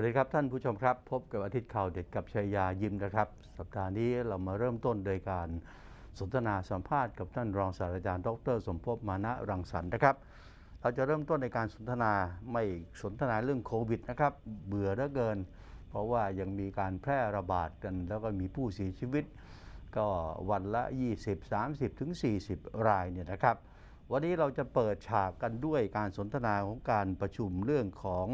วัสดีครับท่านผู้ชมครับ พบกับอาทิตย์ข่าวเด็ดกับชัยยายิมนะครับ สัปดาห์นี้เรามาเริ่มต้นโดยการสนทนาสัมภาษณ์กับท่านรองศาสตราจารย์ดร สมภพมานะรังสรรค์นะครับ เราจะเริ่มต้นในการสนทนาไม่สนทนาเรื่องโควิดนะครับ เบื่อเหลือเกิน เพราะว่ายังมีการแพร่ระบาดกัน แล้วก็มีผู้เสียชีวิต ก็วันละ 20 30 ถึง 40 รายเนี่ยนะครับ วันนี้เราจะเปิดฉากกันด้วยการสนทนาของการประชุมเรื่องของ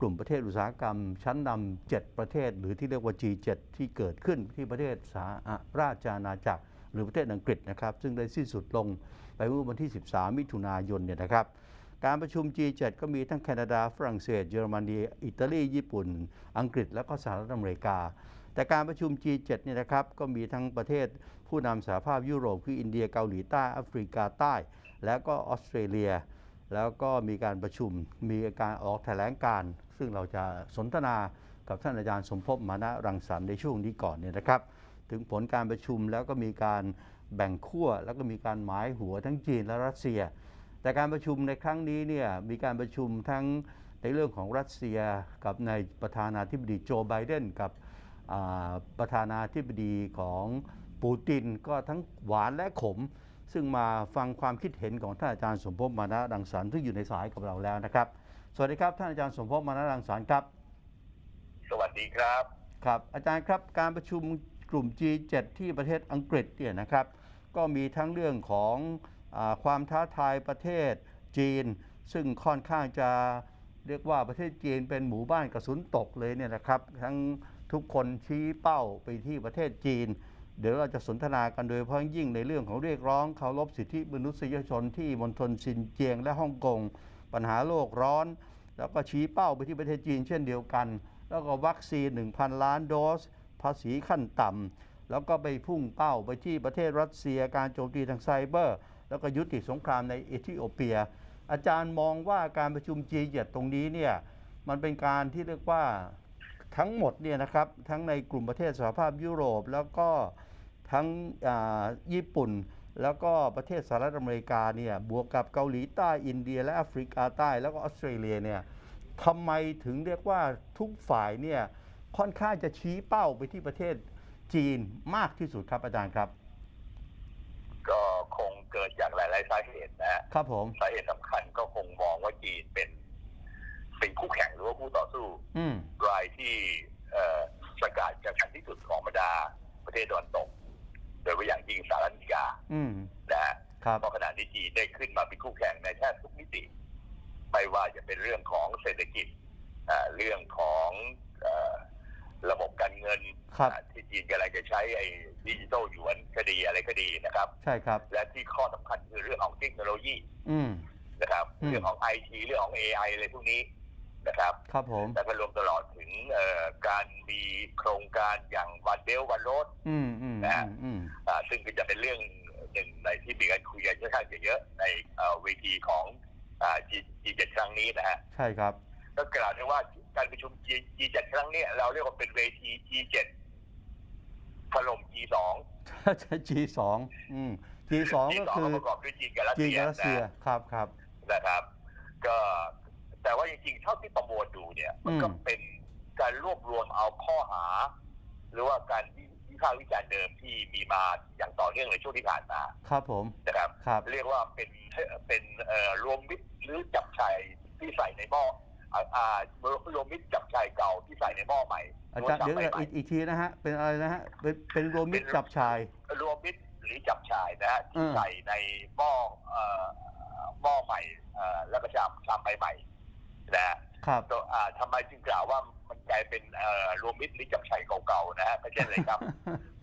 กลุ่มประเทศอุตสาหกรรม ชั้นนำ7ประเทศ หรือที่เรียกว่า G7 ที่เกิดขึ้นที่ประเทศสาราชอาณาจักร หรือประเทศอังกฤษนะครับ ซึ่งได้สิ้นสุดลงไปเมื่อวันที่ 13 มิถุนายนเนี่ยนะครับการประชุม G7 ก็มีทั้งแคนาดา ฝรั่งเศส เยอรมนี อิตาลี ญี่ปุ่น อังกฤษ และก็สหรัฐอเมริกา แต่การประชุม G7 เนี่ยนะครับก็มีทั้งประเทศผู้นำสหภาพยุโรปคืออินเดียเกาหลีใต้แอฟริกาใต้ แล้วก็ออสเตรเลีย แล้วก็มีการประชุมมีการออกแถลงการ ซึ่งเราจะสนทนากับท่านอาจารย์สมภพมานะรังสรรค์ในช่วงนี้ก่อนเนี่ยนะครับ ถึงผลการประชุมแล้วก็มีการแบ่งขั้วแล้วก็มีการหมายหัวทั้งจีนและรัสเซีย แต่การประชุมในครั้งนี้เนี่ยมีการประชุมทั้งในเรื่องของรัสเซียกับในประธานาธิบดีโจไบเดนกับประธานาธิบดีของปูตินก็ทั้งหวานและขม ซึ่งมาฟังความคิดเห็นของท่านอาจารย์สมภพมานะรังสรรค์ซึ่อยู่ในสายกับเราแล้วนะครับ สวัสดีครับ ท่านอาจารย์สมภพมานะรังสรรค์ครับ สวัสดีครับ ครับ อาจารย์ครับการประชุมกลุ่ม G7 ที่ประเทศอังกฤษเนี่ยนะครับ ก็มีทั้งเรื่องของอาความท้าทายประเทศจีน ซึ่งค่อนข้างจะเรียกว่าประเทศจีนเป็นหมู่บ้านกระสุนตกเลยเนี่ยนะครับ ทั้งทุกคนชี้เป้าไปที่ประเทศจีน เดี๋ยวเราจะสนทนากันโดยเฉพาะยิ่งในเรื่องของเรียกร้องเคารพสิทธิมนุษยชนที่มณฑลซินเจียงและฮ่องกง ปัญหาโลกร้อน แล้วก็ชี้เป้าไปที่ประเทศจีนเช่นเดียวกัน แล้วก็วัคซีน 1,000 ล้านโดส ภาษีขั้นต่ำแล้วก็ไปพุ่งเป้าไปที่ประเทศรัสเซียการโจมตีทางไซเบอร์ แล้วก็ยุติสงครามในเอธิโอเปีย อาจารย์มองว่าการประชุม G7 ตรงนี้เนี่ยมันเป็นการที่เรียกว่าทั้งหมดเนี่ยนะครับทั้งในกลุ่มประเทศสหภาพยุโรป แล้วก็ทั้งญี่ปุ่น แล้วก็ประเทศสหรัฐอเมริกาเนี่ยบวกกับเกาหลีใต้อินเดีย และแอฟริกาใต้แล้วก็ออสเตรเลียเนี่ยทำไมถึงเรียกว่าทุกฝ่ายเนี่ยค่อนข้างจะชี้เป้าไปที่ประเทศจีนมากที่สุดครับอาจารย์ครับ ก็คงเกิดจากหลาย ๆ สาเหตุนะฮะครับผมสาเหตุสำคัญก็คงมองว่าจีนเป็น เป็นคู่แข่งหรือว่าคู่ต่อสู้อืมรายที่เอ่อประกาศกระชันที่สุดของบรรดาประเทศตะวันตก โดยเฉพาะอย่างยิ่งสหรัฐอเมริกาอืมนะฮะครับ เพราะขณะนี้จีนได้ขึ้นมาเป็นคู่แข่งในแทบทุกมิติ ไม่ว่าจะเป็นเรื่องของเศรษฐกิจอ่าเรื่องของเอ่อระบบการเงินครับ อ่าที่จีนกำลังจะใช้ไอ้ดิจิทัลหยวนคดีอะไรก็ดีนะครับ ใช่ครับ และที่ข้อสำคัญคือเรื่องของเทคโนโลยีอืม นะครับ อืม เรื่องของไอทีเรื่องของ AI อะไรพวกนี้ นะครับ ครับผม แล้วก็รวมตลอดถึงเอ่อการมีโครงการอย่างวันเบลวันโรด อืมอืมนะอืฮะ มอืมซึ่งก็จะเป็นเรื่องหนึ่งในที่มีการคุยกันค่อนข้างจะเยอะในเอ่อเวทีของอ่า G G7 ครั้งนี้นะฮะ ใช่ครับ ก็กล่าวได้ว่าการประชุม G G7 ครั้งนี้เราเรียกว่าเป็นเวที G7 ถล่ม G2 ใช่ G2 อืม G2 ก็ G2 คือประกอบด้วยจีนกับรัสจีนเซียกับรัสเซียนะครับครับ นะครับ ก็ แต่ว่าจริงๆเท่าที่ประมวลดูเนี่ย มันก็อืมเป็นการรวบรวมเอาข้อหา หรือว่าการวิพากษ์วิจารณ์เดิมที่มีมาอย่างต่อเนื่องในช่วงที่ผ่านมาครับผมนะครับครับ เรียกว่าเป็นเป็นเอ่อรวมมิตรหรือจับชายที่ใส่ในหม้ออ่าอ่ารวมมิตรจับชายเก่าที่ใส่ในหม้อใหม่อาจารย์หเดี๋ยวว่จับใหม่อีกอีกทีนะฮะ เป็นอะไรนะฮะ เป็นเป็นรวมมิตรจับชายรวมมิตรหรือจับชายนะฮะที่อืมใส่ในหม้อเอ่อหม้อใหม่เอ่อแล้วก็ชามชามใบใหม่นะฮะ ครับ ตัวอ่าทำไมจึงกล่าวว่ามันกลายเป็นเอ่อรวมมิตรหรือจับชัยเก่าๆนะฮะไม่ใช่เลยครับ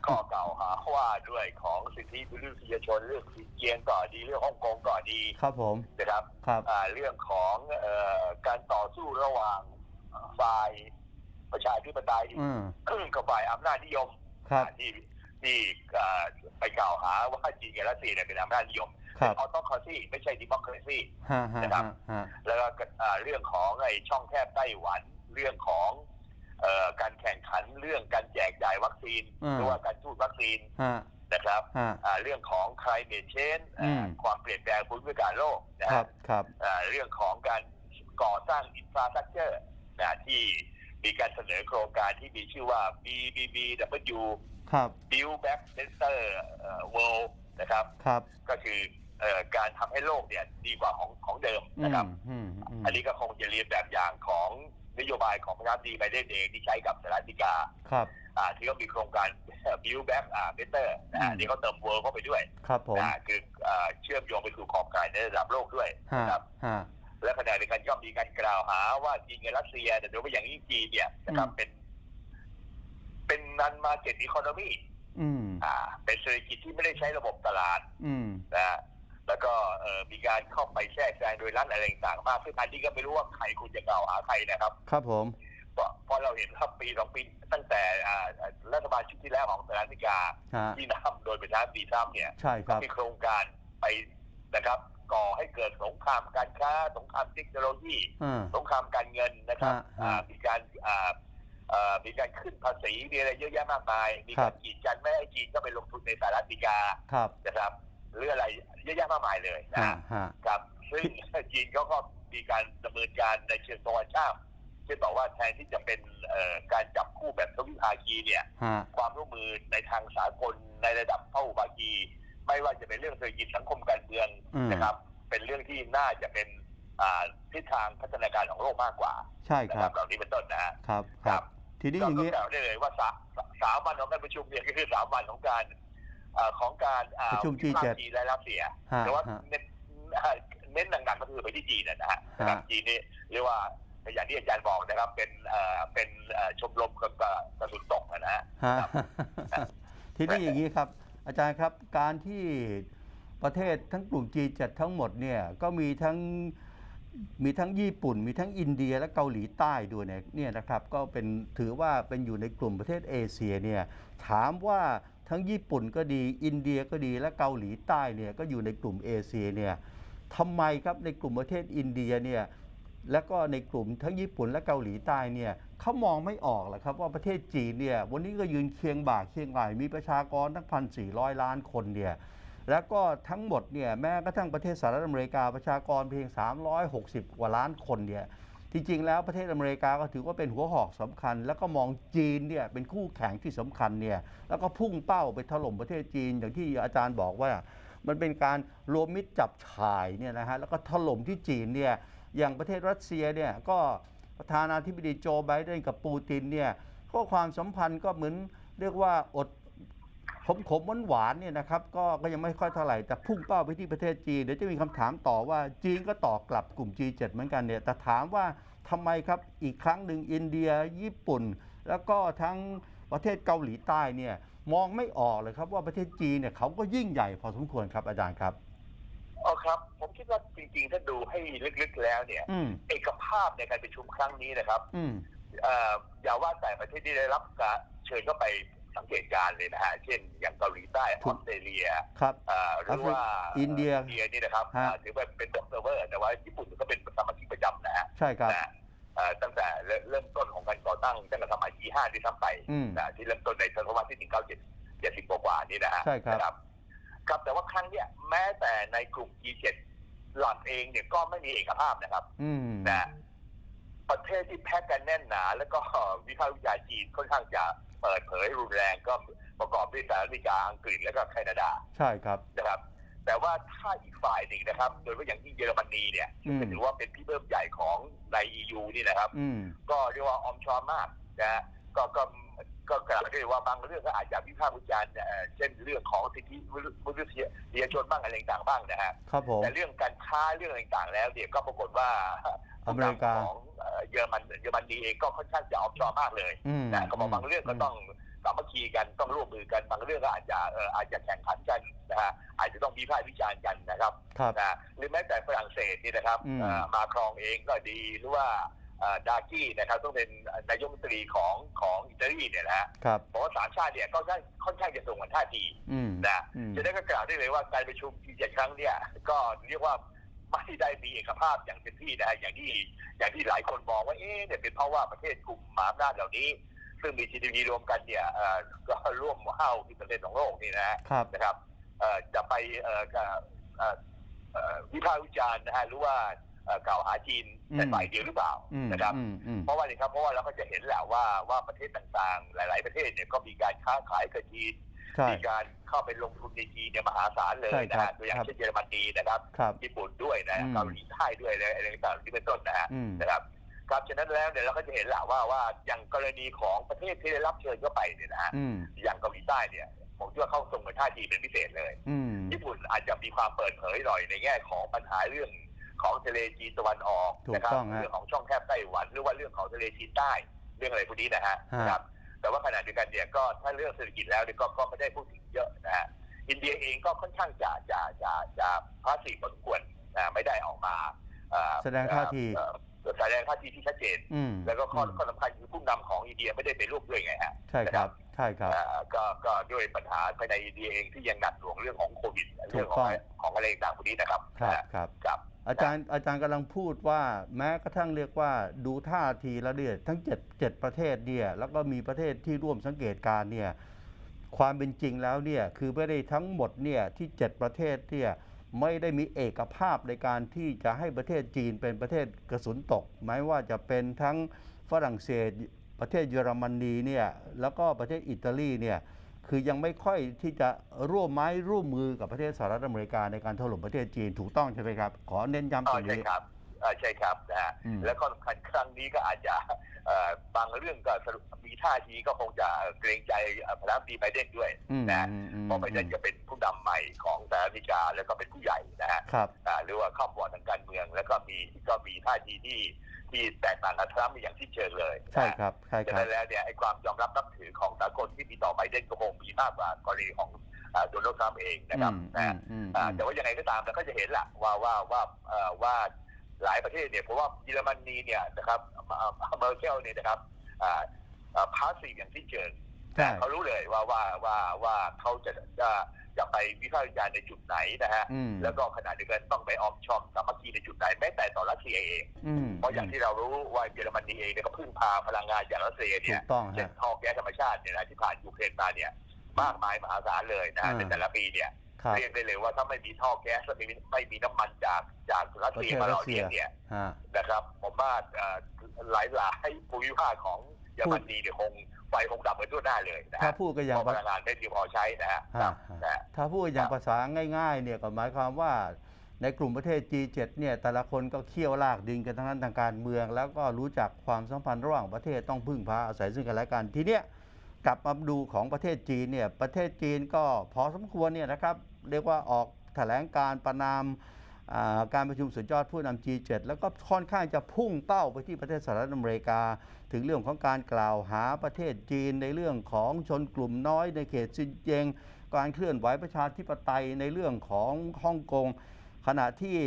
เพข้อกล่าวหาว่าด้วยของสิทธิมนุษยชนเรื่องสินเจียงก่อดีเรื่องฮ่องกงก่อดีครับผมนะครับครับอ่าเรื่องของเอ่อการต่อสู้ระหว่างฝ่ายประชาธิปไตยอืมกับฝ่ายอำนาจนิยมครับอ่าที่ที่อ่าไปกล่าวหาว่าจีนกับรัสเซียเนี่ยเป็นอำนาจนิยม ครับออโตครซีไม่ใช่ดิโมคราซีฮะฮะนะครับฮะฮะแล้วก็อ่าเรื่องของไอ้ช่องแคบไต้หวันเรื่องของเอ่อการแข่งขันเรื่องการแจกจ่ายวัคซีนหรือว่าการทูตวัคซีนฮะนะครับฮะอ่าเรื่องของ climate change อืมอ่าความเปลี่ยนแปลงภูมิอากาศโลกนะคฮะรับครับอ่าเรื่องของการก่อสร้างอินฟราสตรักเจอร์นะที่มีการเสนอโครงการที่มีชื่อว่า BBBW ครับ Build Back Better เอ่อ World นะครับครับก็คือ เอ่อการทำให้โลกเนี่ยดีกว่าของของเดิมอืนะครับมอืมอืมอันนี้ก็คงจะเรียนแบบอย่างของนโยบายของประธานาธิบดีไบเดนเองที่ใช้กับสหรัฐอเมริกาครับ อ่าที่เขามีโครงการ Build Back อ่า Better นะฮะอืมนี่เขาเติม World เข้าไปด้วยครับผมนะคืออ่าเชื่อมโยงไปสู่ขอบข่ายในระดับโลกด้วยฮะนะครับ ฮะ และขณะเดียวกันก็มีการกล่าวหาว่าจีนกับรัสเซียแต่โดยเฉพาะอย่างยิ่งจีนเนี่ยนะครับอืม เป็น เป็นนันมาเก็ตอีโคโนมีอืมอ่า เป็นเศรษฐกิจที่ไม่ได้ใช้ระบบตลาดอืมนะฮะ แล้วก็เอ่อมีการเข้าไปแทรกแซงโดยรัฐอะไรต่างๆมากซึ่งอันนี้ก็ไม่รู้ว่าใครคุณจะกล่าวหาใครนะครับ ครับผมเพราะเพราะเราเห็นว่าปีสองปีตั้งแต่อ่ารัฐบาลชุดที่แล้วของสหรัฐอเมริกาฮะที่นำโดยประธานาธิบดีทรัมป์เนี่ยใช่ครับมีโครงการไปนะครับก่อให้เกิดสงครามการค้า สงครามเทคโนโลยีอ่าสงครามการเงินนะครับฮะฮะอ่ามีการอ่าเอ่อมีการขึ้นภาษีมีอะไรเยอะแยะมากมาย มีครัการบกีดกันไม่ให้จีนเข้าไปลงทุนในสหรัฐอเมริกาครับนะครับหรืออะไร เยอะแยะมากมายเลยนะฮะฮะฮะครับ ซึ่งจีนเขาก็มีการดำเนินการในเชิงตะวันข้ามเช่นบอกว่าแทนที่จะเป็นเอ่อการจับคู่แบบทวิภาคีเนี่ย ฮะความร่วมมือในทางสากลในระดับเข้าภาคี ไม่ว่าจะเป็นเรื่องเศรษฐกิจสังคมการเมืองอืมนะครับ เป็นเรื่องที่น่าจะเป็นอ่าทิศทางพัฒนาการของโลกมากกว่าใช่นะคครัรับบเหล่านี้เป็นต้นนะฮะ ครับคครัรับ บ ทีนี้ก็อย่างต้องนี้ กล่าวได้เลยว่าสาสาสามวันของการประชุมเนี่ยก็คือสามวันของการ อ่าของการอ่าประชุมวิพาก G7 ษ์จีนและรัสเซียฮะแต่ว่าฮะ เน้นเน้นหนักๆก็คือไปที่จีนนะฮะฮะนะครับจีนนี่เรียกว่าอย่างที่อาจารย์บอกนะครับเป็นเอ่อเป็นเอ่อชมรมกับกระสุนตกนะฮะ ฮะครับทีนี้อย่างนี้ครับ อาจารย์ครับการที่ประเทศทั้งกลุ่ม G7 ทั้งหมดเนี่ยก็มีทั้งมีทั้งญี่ปุ่น มีทั้งอินเดียและเกาหลีใต้ด้วยเนี่ยเนี่ยนะครับ ก็เป็นถือว่าเป็นอยู่ในกลุ่มประเทศเอเชียเนี่ยถามว่า ทั้งญี่ปุ่นก็ดี อินเดียก็ดีและเกาหลีใต้เนี่ยก็อยู่ในกลุ่มเอเชียเนี่ยทำไมครับในกลุ่มประเทศอินเดียเนี่ยแล้วก็ในกลุ่มทั้งญี่ปุ่นและเกาหลีใต้เนี่ยเขามองไม่ออกหรอกครับว่าประเทศจีนเนี่ยวันนี้ก็ยืนเคียงบ่าเคียงไหลมีประชากรทั้งพันสี่ร้อยล้านคนเนี่ยแล้วก็ทั้งหมดเนี่ยแม้กระทั่งประเทศสหรัฐอเมริกาประชากรเพียง 360 กว่าล้านคนเนี่ย จริงๆแล้วประเทศอเมริกาก็ถือว่าเป็นหัวหอกสำคัญ แล้วก็มองจีนเนี่ยเป็นคู่แข่งที่สำคัญเนี่ยแล้วก็พุ่งเป้าไปถล่มประเทศจีนอย่างที่อาจารย์บอกว่า มันเป็นการรวมมิตรจับฉ่ายเนี่ยนะฮะแล้วก็ถล่มที่จีนเนี่ยอย่างประเทศรัสเซียเนี่ยก็ประธานาธิบดีโจไบเดนกับปูตินเนี่ยก็ความสัมพันธ์ก็เหมือนเรียกว่าอด ขมขมหวานหวานๆเนี่ยนะครับก็ก็ยังไม่ค่อยเท่าไหร่ แต่พุ่งเป้าไปที่ประเทศจีน เดี๋ยวจะมีคำถามต่อว่าจีนก็ต่อกลับกลุ่ม G7 เหมือนกันเนี่ยแต่ถามว่าทำไมครับอีกครั้งหนึ่งอินเดียญี่ปุ่น แล้วก็ทั้งประเทศเกาหลีใต้เนี่ยมองไม่ออกเลยครับว่าประเทศจีนเนี่ยเขาก็ยิ่งใหญ่พอสมควรครับอาจารย์ครับอ๋อครับ ผมคิดว่าจริงๆ ถ้าดูให้ลึกๆแล้วเนี่ยอืมเอกภาพในการประชุมครั้งนี้นะครับอืมเอ่ออย่าว่าแต่ประเทศที่ได้รับการเชิญเข้าไป สังเกตการณ์เลยนะฮะ เช่น อย่างเกาหลีใต้อถูอกสเตรเลียครับเอ่อหรือว่าอินเดียอินเดียนี่นะครับฮะอ่าถือว่าเป็นด็อกเตอร์เวอร์แต่ว่าญี่ปุ่นก็เป็นสมาชิกประจำนะฮะ ใช่ครับ นะเอ่อตั้งแต่เริ่มเริ่มต้นของการก่อตั้งตั้งแต่สมัย G5 ที่ทำไปอืมนะที่เริ่มต้นในศตวรรษที่ 1970 70กว่าๆนี่นะฮะใช่ครับ นะครับ ครับแต่ว่าครั้งเนี้ยแม้แต่ในกลุ่ม G7 หลักเองเนี่ยก็ไม่มีเอกภาพนะครับอืม นะประเทศที่แพ็กกันแน่นหนา แล้วก็วิพากษ์วิจารณ์จีนค่อนข้างจะ เปิดเผยรุนแรงก็ประกอบด้วยสหรัฐอเมริกาอังกฤษแล้วก็แคนาดาใช่ครับนะครับ แต่ว่าถ้าอีกฝ่ายหนึ่งนะครับ โดยเฉพาะอย่างยิ่งเยอรมนีเนี่ยอืมก็ถือว่าเป็นพี่เบิ้มใหญ่ของใน EU นี่นะครับอืมก็เรียกว่าออมชอมมากนะฮะก็ก็ ก็กล่าวได้ว่าบางเรื่องก็อาจจะวิพากษ์วิจารณ์เอ่อเช่นเรื่องของสิทธิมนุษยชนบ้างอะไรต่างๆบ้างนะฮะครับผม แต่เรื่องการค้าเรื่องต่างๆแล้วเนี่ยก็ปรากฏว่าอเมริกาของเอ่อเยอรมันเยอรมนีเองก็ค่อนข้างจะออฟชอร์มากเลยอืมนะก็บอกบางเรื่องก็ต้องสามัคคีกันต้องร่วมมือกันบางเรื่องก็อาจจะเอ่ออาจจะแข่งขันกันนะฮะอาจจะต้องมีพากษ์วิจารณ์กันนะครับ ครับ นะหรือแม้แต่ฝรั่งเศสนี่นะครับอืม เอ่อมาครองเองก็ดีหรือว่าเอ่อ ดากี้นะครับต้องเป็นนายกรัฐมนตรีของของอิตาลีเนี่ยนะฮะครับ บอกว่าสามชาติเนี่ยก็ค่อนค่อนข้างจะตรงกันท่าทีอืมนะอืมจะได้ก็กล่าวได้เลยว่าการประชุมที่เจ็ดครั้งเนี่ยก็เรียกว่าไม่ได้มีเอกภาพอย่างเต็มที่นะฮะอย่างที่อย่างที่หลายคนมองว่าเอ๊ะเนี่ยเป็นเพราะว่าประเทศกลุ่มมหาอำนาจเหล่านี้ ซึ่งมี GDP รวมกันเนี่ยเอ่อก็ร่วมห้าที่เปอร์เซ็นต์ของโลกนี่นะฮะ ครับ นะครับเอ่อจะไปเอ่อเอ่อเอ่อเอ่อวิพากษ์วิจารณ์นะฮะหรือว่า เอ่อกล่าวหาจีนแต่ฝ่ายเดียวหรือเปล่าอืมนะครับ อืมอืมเพราะว่าอะไรครับเพราะว่าเราก็จะเห็นแหละว่าว่าประเทศต่างๆ หลาย ๆ ประเทศเนี่ยก็มีการค้าขายกับจีนใช่ มีการเข้าไปลงทุนในจีนเนี่ยมหาศาลเลยใช่นะครัฮะตัวอย่างครับ เช่นเยอรมนีนะครับครับ ญี่ปุ่นด้วยนะอืม เกาหลีใต้ด้วยอะไรอะไรต่างๆที่เป็นต้นนะฮะ อืม นะครับครับฉะนั้นแล้วเนี่ยเราก็จะเห็นแหละว่าว่าอย่างกรณีของประเทศที่ได้รับเชิญเข้าไปเนี่ยนะฮะอืม อย่างเกาหลีใต้เนี่ยผมคิดว่าเข้าทรงกับท่าทีเป็นพิเศษเลย อืม ญี่ปุ่นอาจจะมีความเปิดเผยหน่อยในแง่ของปัญหาเรื่อง ของทะเลจีนตะวันออกถูกนะครัต้องฮะ เรื่องของช่องแคบไต้หวันหรือว่าเรื่องของทะเลจีนใต้เรื่องอะไรพวกนี้นะฮะฮะ ครับ แต่ว่าขณะเดียวกันเนี่ยก็ถ้าเรื่องเศรษฐกิจแล้วเนี่ยก็ก็ไม่ได้พูดถึงเยอะนะฮะอินเดียเองก็ค่อนข้างจะจะจะจะพาสซีฟพอสมควรนะไม่ได้ออกมาเอ่อแสดงท่าที เอ่อแสดงท่าทีที่ชัดเจน อืมแล้วก็ข้อมข้อสำคัญคือผู้นำของอินเดียไม่ได้ไปร่วมด้วยไงฮะ ใช่ครับ ใช่ครับ เอ่อก็ก็ด้วยปัญหาภายในอินเดียเองที่ยังหนักหน่วงเรื่องของโควิดถูเรื่อกงขต้อองง ของอะไรต่างๆพวกนี้นะครับครับนะครับครับ อาจารย์อาจารย์กำลังพูดว่าแม้กระทั่งเรียกว่าดูท่าทีแล้วเนี่ยทั้งเจ็ดเจ็ดประเทศเนี่ยแล้วก็มีประเทศที่ร่วมสังเกตการเนี่ยความเป็นจริงแล้วเนี่ยคือไม่ได้ทั้งหมดเนี่ยที่เจ็ดประเทศเนี่ยไม่ได้มีเอกภาพในการที่จะให้ประเทศจีนเป็นประเทศกระสุนตกแม้ว่าจะเป็นทั้งฝรั่งเศสประเทศเยอรมนีเนี่ยแล้วก็ประเทศอิตาลีเนี่ย คือยังไม่ค่อยที่จะร่วมไม้ร่วมมือกับประเทศสหรัฐอเมริกาในการถล่มประเทศจีนถูกต้องใช่ไหมครับ ขอเน้นย้ำตอ๋รองใช่นี้ครับเอ่อใช่ครับนะฮะอืมแล้วก็สำคัญครั้งนี้ก็อาจจะเอ่อบางเรื่องก็สรุปมีท่าทีก็คงจะเกรงใจเอ่อประธานาธิบดีไบเดนด้วยอืมนะฮะอืมอืมเพราะไบเดนจะเป็นผู้นำใหม่ของสหรัฐอเมริกาแล้วก็เป็นผู้ใหญ่นะฮะครับอ่าหรือว่าเข้าบอร์ดทางการเมือง แล้วก็มีก็มีท่าทีที่ ที่แตกต่างกับทรัมป์อย่างที่เชิงเลยนะฮะใช่ครับใช่ฉะครันั้บนแล้วเนี่ยไอ้ความยอมรับนับถือของสากลที่มีต่อไบเดนก็คงมีมากกว่ากรณีของอ่าโดนัลด์ทรัมป์เองนะครับอืมนะฮะอืมอ่าอืมแต่ว่ายังไงก็ตามเราก็จะเห็นแหละว่าว่าว่าเอ่อว่าหลายประเทศเนี่ยเพราะว่าเยอรมนีเนี่ยนะครับอ่าเมอร์เกลเนี่ยนะครับพาสซีฟอย่างที่เชิง ใช่ เขารู้เลยว่าว่าว่าว่าเขาจะจะจะไปวิพากษ์วิจารณ์ในจุดไหนนะฮะ อืม แล้วก็ขณะเดียวกันต้องไปออมชอมสามัคคีในจุดไหนแม้แต่ต่อรัสเซียเอง อืมเพราะอย่างที่เรารู้ว่าเยอรมนีเองเนี่ยก็พึ่งพาพลังงานจากรัสเซียถูเนี่ยกต้องเช่นฮะท่อแก๊สธรรมชาติเนี่ยนะที่ผ่านยูเครนมาเนี่ยมากมายมหาศาลเลยนะฮะอ่า ในแต่ละปีเนี่ย ครับเรียกได้เลยว่าถ้าไม่มีท่อแก๊สและไม่มีไม่มีน้ำมันจากจากรัสเซียประเทศมาหล่อรัสเซีเลี้ยยงเนี่ยฮะ นะครับผมว่าเอ่อหลายหลายๆภูมิภาคของเยอรมนีเนี่ยคง ไฟคงดับไปทั่วหน้าเลยนะถ้าฮะพูดกันอเพย่างราะพลังงานไม่เพียงพอใช้นะฮะคฮะรับนะฮะ ถ้าพูดอย่างภาษาง่ายๆเนี่ยก็หมายความว่าในกลุ่มประเทศ G7 เนี่ยแต่ละคนก็เคี่ยวลากดินกันทั้งนั้นทางการเมือง แล้วก็รู้จักความสัมพันธ์ระหว่างประเทศต้องพึ่งพาอาศัยซึ่งกันและกันทีเนี้ยกลับมาดูของประเทศจีนเนี่ยประเทศจีนก็พอสมควรเนี่ยนะครับเรียกว่าออกแถลงการประนามอ่า การประชุมสุดยอดผู้นำ G7 แล้วก็ค่อนข้างจะพุ่งเป้าไปที่ประเทศสหรัฐอเมริกา ถึงเรื่องของการกล่าวหาประเทศจีนในเรื่องของชนกลุ่มน้อยในเขตซินเจียง การเคลื่อนไหวประชาธิปไตยในเรื่องของฮ่องกงขณะที่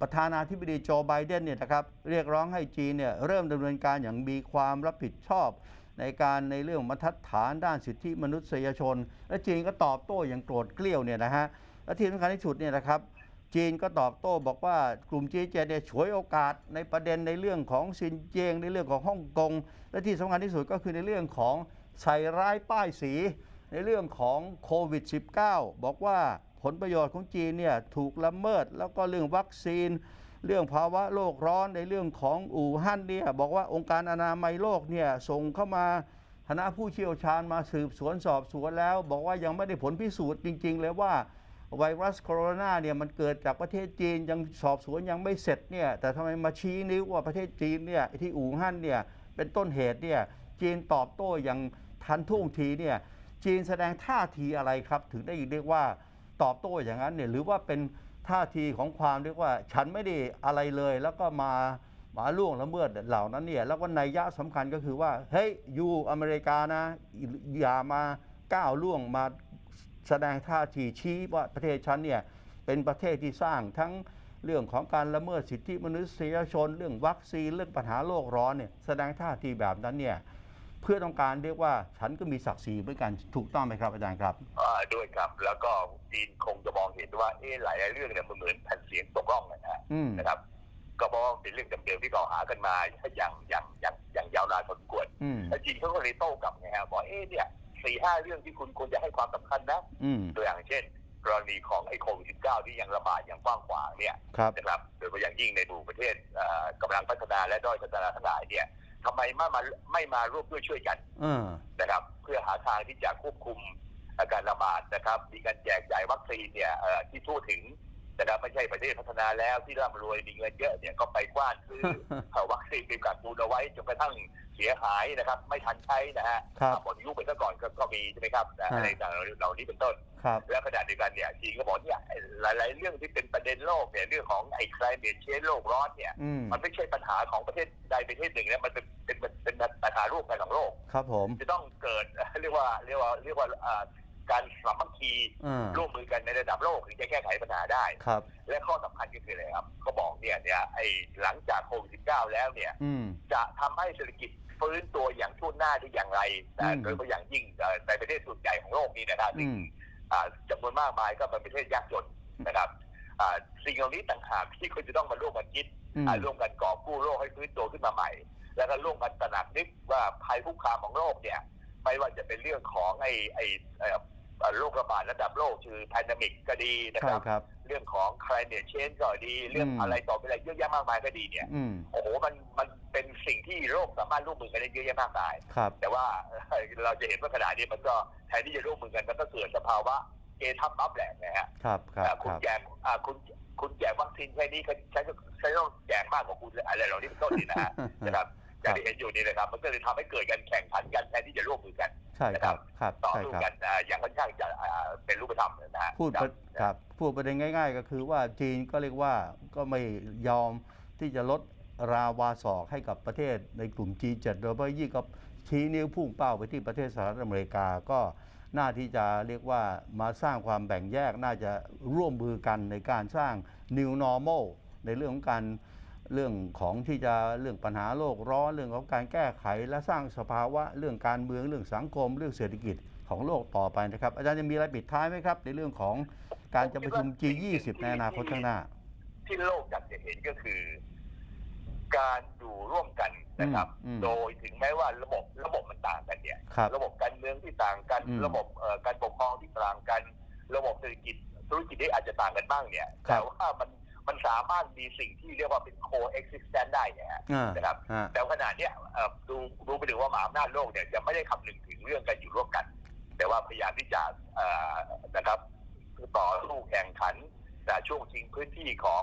ประธานาธิบดีโจไบเดนเนี่ยนะครับเรียกร้องให้จีนเนี่ยเริ่มดำเนินการอย่างมีความรับผิดชอบ ในการในเรื่องบรรทัดฐานด้านสิทธิมนุษยชน และจีนก็ตอบโต้อย่างโกรธเกลี้ยวเนี่ยนะฮะและที่สำคัญที่สุดเนี่ยนะครับ จีนก็ตอบโต้บอกว่ากลุ่มจีเจเนี่ยฉวยโอกาสในประเด็นในเรื่องของซินเจียง ในเรื่องของฮ่องกง และที่สำคัญที่สุดก็คือในเรื่องของใส่ร้ายป้ายสี ในเรื่องของโควิด -19 บอกว่าผลประโยชน์ของจีนเนี่ยถูกละเมิด แล้วก็เรื่องวัคซีน เรื่องภาวะโลกร้อนในเรื่องของอู่ฮั่นเนี่ยบอกว่าองค์การอนามัยโลกเนี่ยส่งเข้ามาคณะผู้เชี่ยวชาญมาสืบสวนสอบสวนแล้ว บอกว่ายังไม่ได้ผลพิสูจน์จริง ๆ เลยว่า ไวรัสโคโรนาเนี่ยมันเกิดจากประเทศจีนยังสอบสวนยังไม่เสร็จเนี่ยแต่ทำไมมาชี้นิ้วว่าประเทศจีนเนี่ยที่อู่ฮั่นเนี่ยเป็นต้นเหตุเนี่ยจีนตอบโต้อย่างทันท่วงทีเนี่ยจีนแสดงท่าทีอะไรครับ ถึงได้เรียกว่าตอบโต้อย่างนั้นเนี่ยหรือว่าเป็นท่าทีของความเรียกว่า ฉันไม่ได้อะไรเลย แล้วก็มามาล่วงละเมิดเหล่านั้นเนี่ยแล้วก็นัยยะสำคัญก็คือว่าเฮ้ยยูอเมริกานะอย่ามาก้าวล่วงมา แสดงท่าทีชี้ว่าประเทศฉันเนี่ยเป็นประเทศที่สร้างทั้งเรื่องของการละเมิดสิทธิมนุษยชน เรื่องวัคซีนเรื่องปัญหาโลกร้อนเนี่ยแสดงท่าทีแบบนั้นเนี่ยเพื่อต้องการเรียกว่าฉันก็มีศักดิ์ศรีเหมือนกันถูกต้องไหมครับอาจารย์ครับอ่าด้วยครับแล้วก็จีนคงจะมองเห็นว่าเอ๊ะหลายๆเรื่องเนี่ยมันเหมือนแผ่นเสียงตกร่องนะฮะอืมนะครับ ก็เพราะว่าเป็นเรื่องเดิมๆที่กล่าวหากันมาอย่างอย่างอย่างอย่างยาวนานพอสมควรอืมแล้วจีนเขาก็เลยโต้กลับไงฮะบอกเอ๊ะเนี่ย สี่ห้าเรื่องที่คุณควรจะให้ความสำคัญนะอืมตัวอย่างเช่น กรณีของไอ้โควิด19ที่ยังระบาดอย่างกว้างขวางเนี่ยครับนะครับโดยเฉพาะอย่างยิ่งในหมู่ประเทศเอ่อกำลังพัฒนาและด้อยพัฒนาทั้งหลายเนี่ยทำไมไม่มาไม่มาร่วมด้วยช่วยกันเออนะครับ เพื่อหาทางที่จะควบคุมอาการระบาดนะครับ มีการแจกจ่ายวัคซีนเนี่ยเอ่อที่ทั่วถึง นะครับไม่ใช่ประเทศพัฒนาแล้วที่ร่ำรวยมีเงินเยอะเนี่ยก็ไปกว้านซื้อเอ่อวัคซีนไปกักตุนเอาไว้จนกระทั่งเสียหายนะครับ ไม่ทันใช้นะฮะครับหมดอายุไปซะก่อนก็ก็มีใช่ไหมครับนะฮะอะไรต่างๆเหล่านี้เป็นต้น ครับ แล้วขณะเดียวกันเนี่ยจีนก็บอกเนี่ยหลาย ๆ เรื่องที่เป็นประเด็นโลกเนี่ยเรื่องของไอ้คลายเมนเชนโลกร้อนเนี่ย อืม มันไม่ใช่ปัญหาของประเทศใดประเทศหนึ่งนะมันเป็นเป็นเป็นเป็นปัญหาร่วมกันของโลก ครับผม จะต้องเกิด เรียกว่าเรียกว่าเรียกว่าอ่า การสามัคคีเออร่วมมือกันในระดับโลกถึงจะแก้ไขปัญหาได้ ครับ และข้อสำคัญก็คืออะไรครับเขาบอกเนี่ยเนี่ยไอ้หลังจากโควิด19แล้วเนี่ย อืม จะทำให้เศรษฐกิจฟื้นตัวอย่างทุ่วหน้าได้อย่างไรนะอืมโดยเฉพาะอย่างยิ่งเอ่อในประเทศส่วนใหญ่ของโลกนี้นะครับอืม อ่าจำนวนมากมายก็เป็นประเทศยากจนนะครับอ่าสิ่งเหล่านี้ต่างหากที่คุณจะต้องมาร่วมกันคิดอืม อ่าร่วมกันก่อกู้โลกให้ฟื้นตัวขึ้นมาใหม่ แล้วก็ร่วมกันตระหนักนึกว่าภัยคุกคามของโลกเนี่ย ไม่ว่าจะเป็นเรื่องของไอ้ไอ้เอ่อเอ่อ โรคระบาดระดับโลกคือแพนดมิกก็ดีนะใช่ครับ ครับ เรื่องของ climate change ก็ดี เรื่องอืม อะไรต่อไปอะไรเยอะแยะมากมายก็ดีเนี่ยอืมโอ้โหมันมันเป็นสิ่งที่โลกสามารถร่วมมือกันได้เยอะแยะมากมาย ครับ แต่ว่า เราจะเห็นว่าขณะนี้มันก็แทนที่จะร่วมมือกันมันก็เกิดสภาวะเกทับอัพแหละนะฮะครับครับอ่าคคุณรับแจกอ่าคุณคุณแจกวัคซีนแค่นี้ใช้ใช้ต้องแจกมากกว่าคุณอะไรเหล่านี้เป็นต้นนี่นะฮะ นะครับอย่างที่เห็นอยู่นี่นะครับ มันก็เลยทำให้เกิดการแข่งขันกันแทนที่จะร่วมมือกัน ใช่ครับครับต่อใช่สู้ครับกันอ่าอย่างค่อนข้างจะอ่าเป็นรูปธรรมนะฮะพูดคปรัระบครับพูดประเด็นง่าย ๆ ก็คือว่าจีนก็เรียกว่าก็ไม่ยอมที่จะลดราวาศอกให้กับประเทศในกลุ่ม G7 โดยเฉพาะยิ่งก็ชี้นิ้วพุ่งเป้าไปที่ประเทศสหรัฐอเมริกาก็น่าที่จะเรียกว่ามาสร้างความแบ่งแยกน่าจะร่วมมือกันในการสร้าง new normal ในเรื่องของการ เรื่องของที่จะเรื่องปัญหาโลกร้อนเรื่องของการแก้ไข และสร้างสภาวะเรื่องการเมืองเรื่องสังคม เรื่องเศรษฐกิจของโลกต่อไปนะครับ อาจารย์จะมีอะไรปิดท้ายไหมครับ ในเรื่องของการจะประชุม G20 ในอนาคตข้างหน้า ที่โลกอยากจะเห็นก็คือ การอยู่ร่วมกันนะครับอืมอืมโดยถึงแม้ว่าระบบระบบมันต่างกันเนี่ยครับระบบการเมืองที่ต่างกันอืมระบบเอ่อการปกครองที่ต่างกัน ระบบเศรษฐกิจธุรกิจที่อาจจะต่างกันบ้างเนี่ยครัแต่บว่ามัน มันสามารถมีสิ่งที่เรียกว่าเป็น coexistence ได้เนี่ยฮะอ่านะครับฮะแต่ขนาดเนี้ยเอ่อดูดูไปถึงว่ามหาอำนาจโลกเนี่ยจะไม่ได้คำนึงถึงเรื่องการอยู่ร่วมกัน แต่ว่าพยายามที่จะเอ่อนะครับต่อสู้แข่งขันแต่ช่วงชิงพื้นที่ของ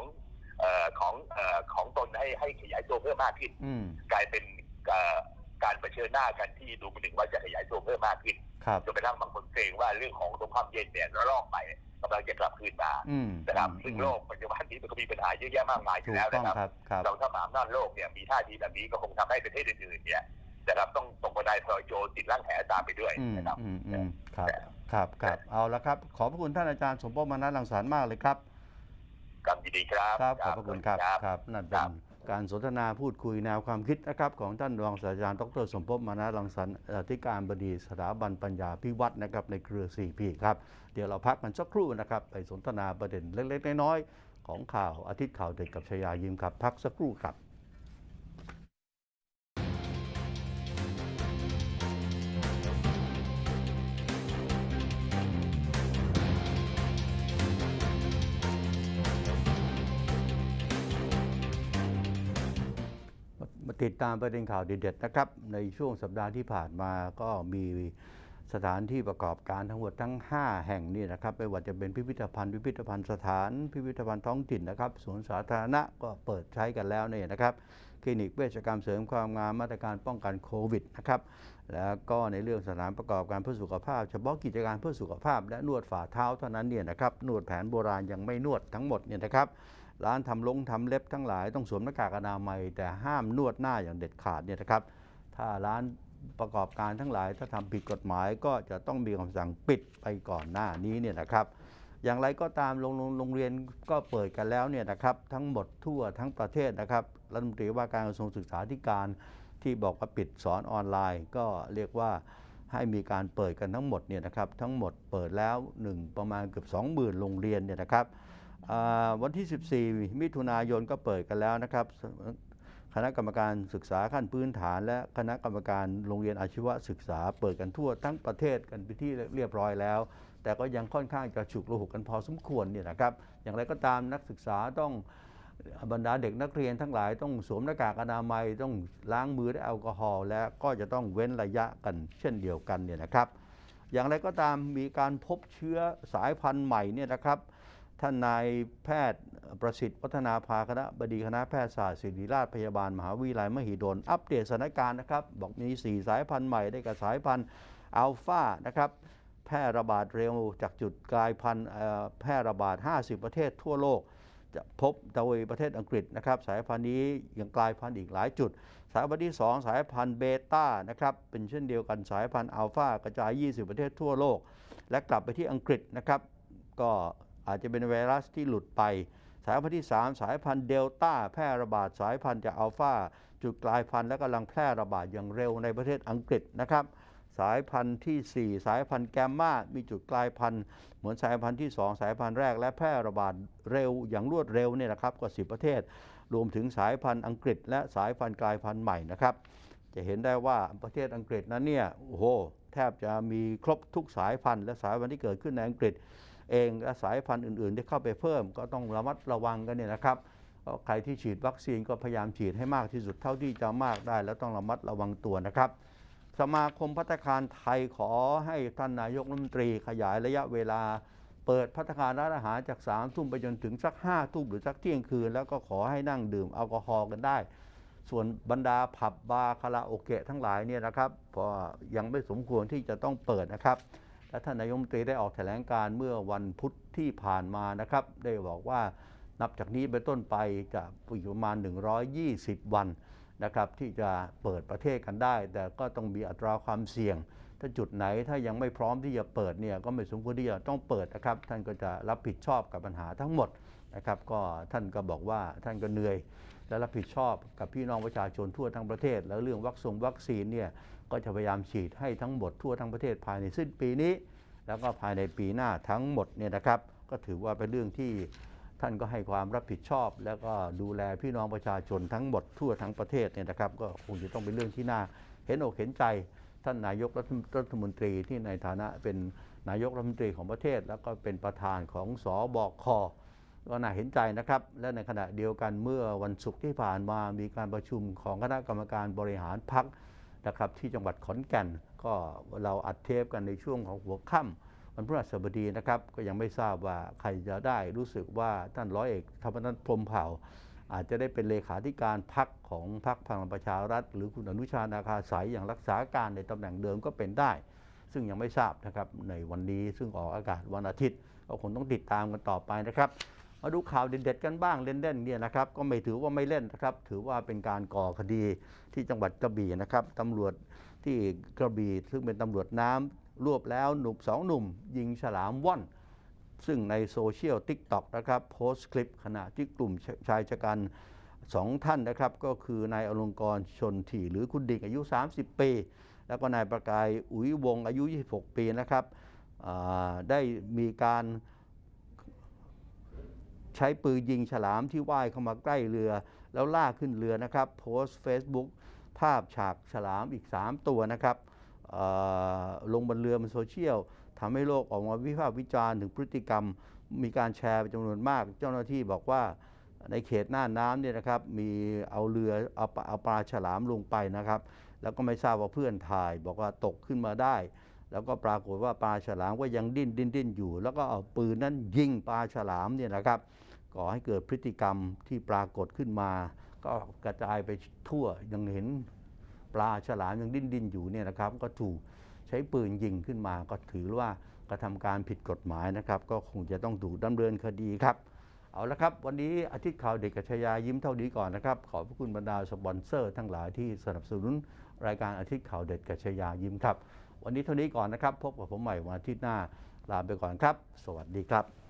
เอ่อของเอ่อของตนให้ให้ขยายตัวเพิ่มมากขึ้นอืมกลายเป็นเอ่อการเผชิญหน้ากันที่ดูไปถึงว่าจะขยายตัวเพิ่มมากขึ้น ครับ จนกระทั่งบางคนเกรงว่าเรื่องของสงครามเย็นเนี่ยระลอกใหม่กำลังจะกลับคืนมาอืมนะครับอืมซึ่งโลกปัจจุบันนี้มันก็มีปัญหาเยอะแยะมากมายอถูยู่กแล้วต้องนะครับครับครับ เราถ้ามหาอำนาจโลกเนี่ยมีท่าทีแบบนี้ก็คงทำให้ประเทศอื่นๆเนี่ยนะครับต้องตกบันไดพลอยโจรติดร่างแหตามไปด้วยอืมนะครับ อืมอืมครับ ครับครับเอาละครับ ขอบพระคุณท่านอาจารย์สมภพมานะรังสรรค์มากเลยครับกับยินดีครับ ครับ ขอบพระคุณครับ ครับครับนั่นเป็ครันบ การสนทนาพูดคุยแนวความคิดนะครับของท่านรองศาสตราจารย์ดรสมภพมานะรังสรรค์อธิการบดีสถาบันปัญญาพิวัตรนะครับในเครือ 4P ครับ เดี๋ยวเราพักกันสักครู่นะครับ ไปสนทนาประเด็นเล็กๆน้อยๆของข่าวอาทิตย์ข่าวเด็กกับชยายิมครับ พักสักครู่ครับ ติดตามประเด็นข่าวเด็ดๆนะครับ ในช่วงสัปดาห์ที่ผ่านมาก็มีสถานที่ประกอบการทั้งหมดทั้ง 5 แห่งนี่นะครับไม่ว่าจะเป็นพิพิธภัณฑ์ พิพิธภัณฑ์สถาน พิพิธภัณฑ์ท้องถิ่นนะครับสวนสาธารณะก็เปิดใช้กันแล้วเนี่ยนะครับคลินิกเวชกรรมเสริมความงามมาตรการป้องกันโควิดนะครับแล้วก็ในเรื่องสถานประกอบการเพื่อสุขภาพ เฉพาะกิจการเพื่อสุขภาพ และนวดฝ่าเท้าเท่านั้นเนี่ยนะครับนวดแผนโบราณยังไม่นวดทั้งหมดเนี่ยนะครับ ร้านทำลงทำเล็บทั้งหลายต้องสวมหน้ากากอนามัย แต่ห้ามนวดหน้าอย่างเด็ดขาดเนี่ยนะครับ ถ้าร้านประกอบการทั้งหลายถ้าทำผิดกฎหมายก็จะต้องมีคำสั่งปิดไปก่อนหน้านี้เนี่ยนะครับ อย่างไรก็ตามโรงโรงงเรียนก็เปิดกันแล้วเนี่ยนะครับทั้งหมดทั่วทั้งประเทศนะครับรัฐมนตรีว่าการกระทรวงศึกษาธิการที่บอกว่าปิดสอนออนไลน์ ก็เรียกว่าให้มีการเปิดกันทั้งหมดเนี่ยนะครับทั้งหมดเปิดแล้วหนึ่งประมาณเกือบ20,000 โรงเรียนเนี่ยนะครับ วันที่ 14 มิถุนายนก็เปิดกันแล้วนะครับ คณะกรรมการศึกษาขั้นพื้นฐาน และคณะกรรมการโรงเรียนอาชีวศึกษา เปิดกันทั่วทั้งประเทศกันไปที่เรียบร้อยแล้ว แต่ก็ยังค่อนข้างจะฉุกระหุกกันพอสมควรเนี่ยนะครับ อย่างไรก็ตามนักศึกษาต้องบรรดาเด็กนักเรียนทั้งหลายต้องสวมหน้ากากอนามัยต้องล้างมือด้วยแอลกอฮอล์และก็จะต้องเว้นระยะกันเช่นเดียวกันเนี่ยนะครับ อย่างไรก็ตามมีการพบเชื้อสายพันธุ์ใหม่เนี่ยนะครับ ท่านนายแพทย์ประสิทธิ์วัฒนาภาคณะบดีคณะแพทยศาสตร์ศิริราชพยาบาลมหาวิทยาลัยมหิดล อัปเดตสถานการณ์นะครับ บอกมี 4 สายพันธุ์ใหม่ได้กับสายพันธุ์อัลฟานะครับ แพร่ระบาดเร็วจากจุดกลายพันธุ์แพร่ระบาด 50 ประเทศทั่วโลก จะพบโดยประเทศอังกฤษนะครับ สายพันธุ์นี้ยังกลายพันธุ์อีกหลายจุด สายพันธุ์ที่ 2 สายพันธุ์เบต้านะครับเป็นเช่นเดียวกันสายพันธุ์อัลฟากระจาย 20 ประเทศทั่วโลก และกลับไปที่อังกฤษนะครับก็ อาจจะเป็นไวรัสที่หลุดไป สายพันธุ์ที่ 3 สายพันธุ์เดลต้าแพร่ระบาดสายพันธุ์จากอัลฟาจุดกลายพันธุ์และกำลังแพร่ระบาดอย่างเร็วในประเทศอังกฤษนะครับสายพันธุ์ทีสี่ 4 สายพันธุ์แกมมามีจุดกลายพันธุ์เหมือนสายพันธุ์ที่ 2 สายพันธุ์แรกและแพร่ระบาดเร็วอย่างรวดเร็วเนี่ยนะครับกว่า 10 ประเทศ รวมถึงสายพันธุ์อังกฤษ และสายพันธุ์กลายพันธุ์ใหม่นะครับ จะเห็นได้ว่าประเทศอังกฤษนั้นเนี่ยโอ้โหแทบจะมีครบทุกสายพันธุ์และสายพันธุ์ที่เกิดขึ้นในอังกฤษ เองและสายพันธุ์อื่น ๆ ที่เข้าไปเพิ่ม ก็ต้องระมัดระวังกันเนี่ยนะครับใครที่ฉีดวัคซีนก็พยายามฉีดให้มากที่สุดเท่าที่จะมากได้ แล้วต้องระมัดระวังตัวนะครับ สมาคมพัฒนาคารไทยขอให้ท่านนายกรัฐมนตรีขยายระยะเวลา เปิดพัฒนาคารร้านอาหารจาก3ามทุ่มไปจนถึงสัก5้าทุ่มหรือสักเที่ยงคืน แล้วก็ขอให้นั่งดื่มแอลกอฮอล์กันได้ ส่วนบรรดาผับบาร์คาราโอเกะทั้งหลายเนี่ยนะครับพราะยังไม่สมควรที่จะต้องเปิดนะครับ และท่านนายกรัฐมนตรีได้ออกแถลงการเมื่อวันพุธที่ผ่านมานะครับ ได้บอกว่านับจากนี้ไปนต้นไปจะอีกประมาณ 120 วันนะครับที่จะเปิดประเทศกันได้ แต่ก็ต้องมีอัตราความเสี่ยง ถ้าจุดไหนถ้ายังไม่พร้อมที่จะเปิดเนี่ยก็ไม่สมควรที่จะต้องเปิดนะครับ ท่านก็จะรับผิดชอบกับปัญหาทั้งหมดนะครับ ก็ท่านก็บอกว่าท่านก็เหนื่อย และรับผิดชอบกับพี่น้องประชาชนทั่วทั้งประเทศ แล้วเรื่องวัคซงวัคซีนเนี่ย ก็จะพยายามฉีดให้ทั้งหมดทั่วทั้งประเทศภายในสิ้นปีนี้ แล้วก็ภายในปีหน้าทั้งหมดเนี่ยนะครับ ก็ถือว่าเป็นเรื่องที่ท่านก็ให้ความรับผิดชอบ แล้วก็ดูแลพี่น้องประชาชนทั้งหมดทั่วทั้งประเทศเนี่ยนะครับ ก็คงจะต้องเป็นเรื่องที่น่าเห็นอกเห็นใจ ท่านนายกรัฐมนตรีที่ในฐานะเป็นนายกรัฐมนตรีของประเทศ แล้วก็เป็นประธานของสอบอคก็น่าเห็นใจนะครับ และในขณะเดียวกันเมื่อวันศุกร์ที่ผ่านมามีการประชุมของคณะกรรมการบริหารพัก นะครับที่จังหวัดขอนแก่นก็เราอัดเทปกันในช่วงของหัวค่ำวันพฤหัสบดีนะครับ ก็ยังไม่ทราบว่าใครจะได้รู้สึกว่าท่านร้อยเอกธรรมนัฐพรมเผ่า อาจจะได้เป็นเลขาธิการพักของพักพลังประชารัฐ หรือคุณอนุชานาคาสายอย่างรักษาการในตำแหน่งเดิมก็เป็นได้ ซึ่งยังไม่ทราบนะครับในวันนี้ซึ่งออกอากาศวันอาทิตย์ก็คงต้องติดตามกันต่อไปนะครับ มาดูข่าวเด็ดๆกันบ้างเล่นๆเนี่ยนะครับก็ไม่ถือว่าไม่เล่นนะครับถือว่าเป็นการก่อคดีที่จังหวัดกระบี่นะครับตำรวจที่กระบี่ซึ่งเป็นตำรวจน้ำรวบแล้วหนุ่มสองหนุ่ม ยิงฉลามว่อน ซึ่งในโซเชียล t ิ k t o k นะครับโพสต์คลิปขณะที่กลุ่มชายชะกันสองท่านนะครับ ก็คือนายอลงกรณ์ชนถี่หรือคุณดิ่งอายุ 30 ปี แล้วก็นายประกายอุ๋ยวงอายุ 26 ปีนะครับได้มีการ ใช้ปืนยิงฉลามที่ว่ายเข้ามาใกล้เรือ แล้วล่าขึ้นเรือนะครับ โพสต์ Facebook ภาพฉากฉลามอีก 3 ตัวนะครับลงบนเรือบนโซเชียลทำให้โลกออกมาวิพากษ์วิจารณ์ถึงพฤติกรรม มีการแชร์เป็นจำนวนมาก เจ้าหน้าที่บอกว่าในเขตหน้าน้ำเนี่ยนะครับ มีเอาเรือเอาเอาปลาฉลามลงไปนะครับ แล้วก็ไม่ทราบว่าเพื่อนถ่าย บอกว่าตกขึ้นมาได้ แล้วก็ปรากฏว่าปลาฉลามก็ยังดิ้นดิ้นดิ้นอยู่ แล้วก็เอาปืนนั้นยิงปลาฉลามเนี่ยนะครับก่อให้เกิดพฤติกรรมที่ปรากฏขึ้นมา ก็กระจายไปทั่วยังเห็นปลาฉลามยังดิ้นดิ้นอยู่เนี่ยนะครับ ก็ถูกใช้ปืนยิงขึ้นมา ก็ถือว่ากระทำการผิดกฎหมายนะครับ ก็คงจะต้องถูกดำเนินคดีครับ เอาละครับ วันนี้อาทิตย์ข่าวเด็กกัชยายิ้มเท่านี้ก่อนนะครับ ขอบพระคุณบรรดาสปอนเซอร์ ทั้งหลายที่สนับสนุนรายการอาทิตย์ข่าวเด็กกัชยายิ้มครับ วันนี้เท่านี้ก่อนนะครับ พบกับผมใหม่วันอาทิตย์หน้าลาไปก่อนครับ สวัสดีครับ